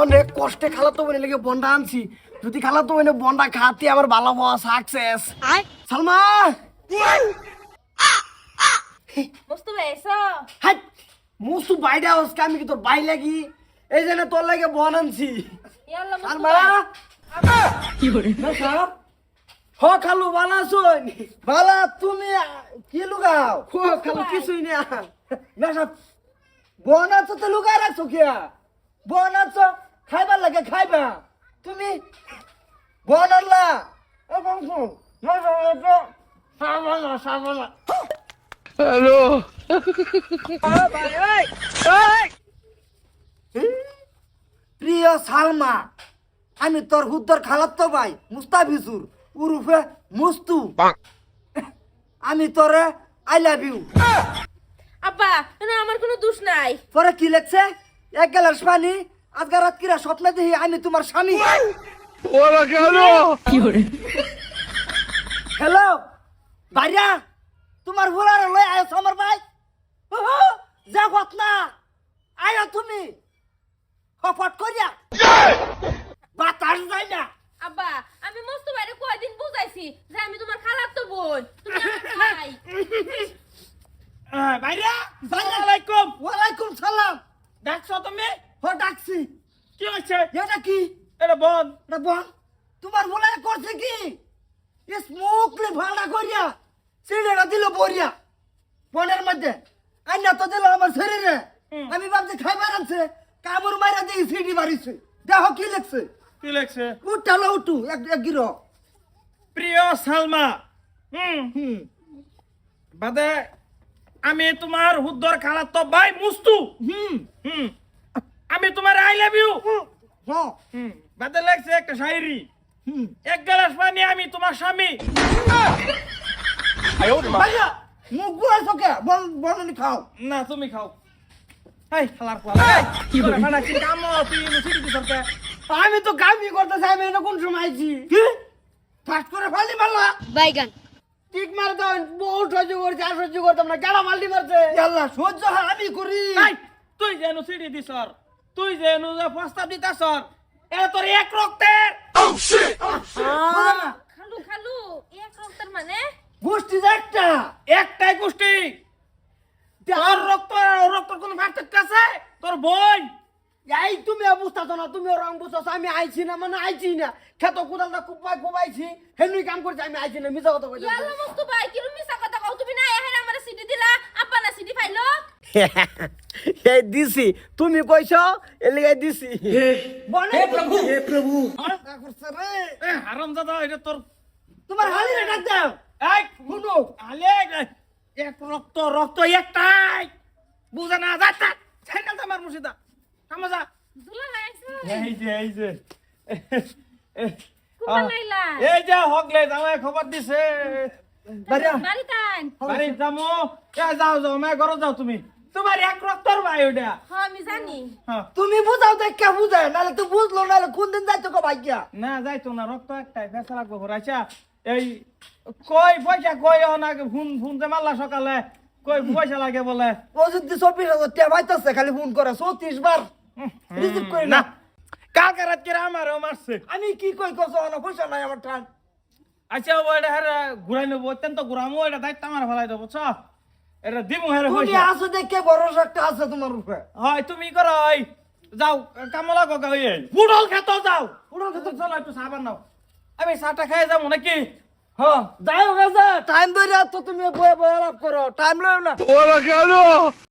অনেক কষ্টে খালাতো বোনের লেগে বন্ডা আনছি। যদি খালাতো বোনে বন্ডা খাতে আমার ভালো হওয়া সাকসেস সালমা! মস্ত বেসো হাট! মুসু বাইডা হসকে আমি কি তোর বাই লাগি? এই জন্য তোর লাগে বন আনছি। মস্ত সালমা! কি করে হ খালু বালা শুন বালা তুমি কি লুগাও হো খালু কিছুই না না সব বন আছো তো লুগাই রাখছো কিয়া? বন আছো খাইবার লাগে খাইবা। তুমি বন আনলা সাবানা প্রিয় সালমা আমি তোর হুদ্দর খালাত্ত ভাই মুস্তাফিজুর উরুফে মুস্তু। আমি তোরে আই লাভ ইউ। আব্বা না আমার কোনো দোষ নাই। পরে কি লেখছে? এক গ্লাস পানি আজকে রাত কিরা স্বপ্নে দেখি আমি তোমার স্বামী। হ্যালো ভাইয়া তোমার হুলার লই আয় আমার ভাই। ওহো, যা গত না আয় তুমি। হফট করিয়া। বাতাস যায় না। আব্বা আমি মস্ত বাইরে কয়দিন বুঝাইছি যে আমি তোমার খালার তো বোন। তুমি আমার ভাই। ভাইরা ভাইয়া। আলাইকুম। ওয়ালাইকুম সালাম। ডাকছো তুমি? হ ডাকছি। কি হচ্ছে এটা কি? এটা বন এটা বল। তোমার বলে করছে কি? স্মোকলি ভাড়া করিয়া সিঁড়িটা দিল বরিয়া বনের মধ্যে। আইনা তো দিল আমার শরীরে। আমি ভাবছি খাইবার আছে কামড় মারা দিয়ে সিঁড়ি মারিছে দেখো কি লেখছে। কি লেখছে? উঠালো উঠু এক এক গিরো। প্রিয় সালমা। হুম। হুম। বাদে আমি তোমার হুদ্দর খালার তো ভাই মুস্তু। হুম। হুম। আমি তোমার আই লাভ ইউ। হ্যাঁ হুম। বাদে লাগছে একটা শায়রি। হুম। এক গ্লাস পানি আমি তোমার স্বামী। ভাইয়া মুখ ঘুরাইছো কে বল বলনি খাও। না তুমি খাও। আমি তো কামি করতেছি আমি এটা কোন সময় আইছি? ফাস্ট করে ফালি মারলা বাইগান। ঠিক মার দাও বহু সহ্য করছে আর সহ্য করতাম না। কেন মাল্টি মারছে। আল্লাহ সহ্য হয় আমি করি। তুই যে মুসিদি দিছর তুই যে নু যে প্রস্তাব দিতাছর এটা তোর এক রক্তের। আহ, খালু খালু এক রক্তের মানে? গোষ্ঠী যে একটা। একটাই গোষ্ঠী। তোর রক্ত আর ওর রক্তের কোনো পার্থক্য আছে? তোর বই এই তুমি বুঝতেছো না তুমি রং বুঝতেছো আমি আইছি না মানে আইছি না। খেত কোদালটা কুপাই কুপাইছি হেনুই কাম করছি আমি আইছি না মিছা কথা কইছি ইয়াল্লা মস্ত ভাই কি মিছা কথা কও তুমি না এখানে আমার সিডি দিলা আব্বা না সিডি পাইলো? এই দিছি তুমি কইছো এলিগাই দিছি। হে প্রভু। হে প্রভু। এ হারাম দাদা এটা তোর তোমার হালি রে ডাক দাও। এই শুনো। আলে এক রক্ত রক্ত একটাই। বুঝে না যাতা সাইকেল আমার মুর্শিদা। যা। দুলা এই যে এই যে। এই হকলে জামাই খবর দিছে। বাড়ি যামো। এ যাও যাও মা ঘরে যাও তুমি। তোমার এক রক্তর ভাই ওটা হ্যাঁ আমি জানি। তুমি বুঝাও দেখ কে বুঝায় নাহলে তো বুঝলো নাহলে কোন দিন যাইতো কো ভাগ্যা? না যাইতো না রক্ত একটাই ফেসলা গোবর আচ্ছা এই কই পয়সা কই না ফোন ফোন যে মারলা সকালে। কই পয়সা লাগে বলে। ও যদি চব্বিশ হাজার টাকা পাইতেছে খালি ফোন করে চৌত্রিশ বার রিসিভ করি না। কালকে রাত করে আমারও মারছে। আমি কি কই কছো না পয়সা নাই আমার টান। আচ্ছা ও এটা হেরে ঘুরাই নেব অত্যন্ত ঘুরামো এটা দায়িত্ব আমার ফেলাই দেবো চ। এটা দিমু হেরে তুমি আসো দেখে ভরসা একটা আছে তোমার উপরে? হয় তুমি করো ওই যাও কামলা গগা হয়ে পুডল খেত যাও। পুরো তো চলো একটু সাবান নাও আমি চাটা খাই যাব নাকি? হ্যাঁ যাই হোক টাইম ধরে তো তুমি বয়ে বয়ে লাভ করো টাইম লয় না।